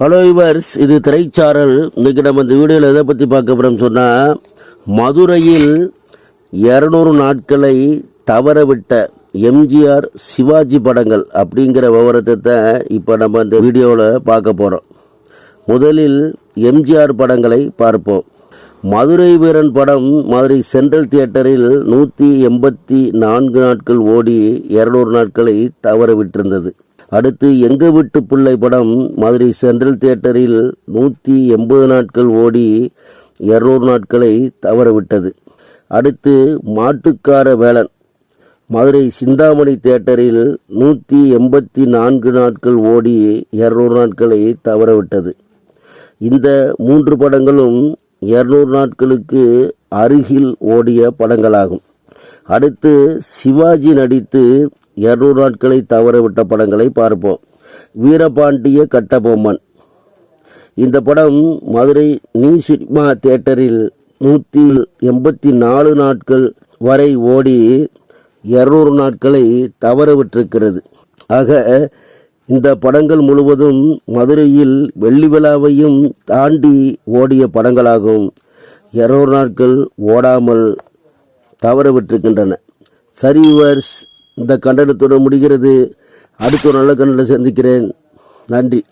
Hello yours இது திரைச்சாரல். இன்னைக்கு நம்ம இந்த வீடியோவில் எதை பற்றி பார்க்க போகிறோம் சொன்னால் மதுரையில் இரநூறு நாட்களை தவறவிட்ட எம்ஜிஆர் சிவாஜி படங்கள் அப்படிங்கிற விவரத்தை தான் இப்போ நம்ம இந்த வீடியோவில் பார்க்க போகிறோம் முதலில் எம்ஜிஆர் படங்களை பார்ப்போம். மதுரை வீரன் படம் மதுரை சென்ட்ரல் தியேட்டரில் நூற்றி எண்பத்தி நான்கு நாட்கள் ஓடி இரநூறு நாட்களை தவற விட்டிருந்தது அடுத்து எங்க வீட்டு பிள்ளை படம் மதுரை சென்ட்ரல் தியேட்டரில் நூற்றி எண்பது நாட்கள் ஓடி இருநூறு நாட்களை தவறவிட்டது. அடுத்து மாட்டுக்கார வேளன் மதுரை சிந்தாமணி தியேட்டரில் நூற்றி எண்பத்தி நான்கு நாட்கள் ஓடி இருநூறு நாட்களை தவறவிட்டது. இந்த மூன்று படங்களும் இரநூறு நாட்களுக்கு அருகில் ஓடிய படங்களாகும். அடுத்து சிவாஜி நடித்து இருநூறு நாட்களை தவறவிட்ட படங்களை பார்ப்போம். வீரபாண்டிய கட்டபொம்மன். இந்த படம் மதுரை நீ சினிமா தியேட்டரில் நூற்றி எண்பத்தி நாலு நாட்கள் வரை ஓடி இருநூறு நாட்களை தவறவிட்டிருக்கிறது. ஆக இந்த படங்கள் முழுவதும் மதுரையில் வெள்ளி விழாவையும் தாண்டி ஓடிய படங்களாகும். இரநூறு நாட்கள் ஓடாமல் தவறவிட்டிருக்கின்றன. சரிவர்ஸ் இந்த கண்டனத்துடன் முடிகிறது. அடுத்த ஒரு நல்ல கண்டனம் சந்திக்கிறேன். நன்றி.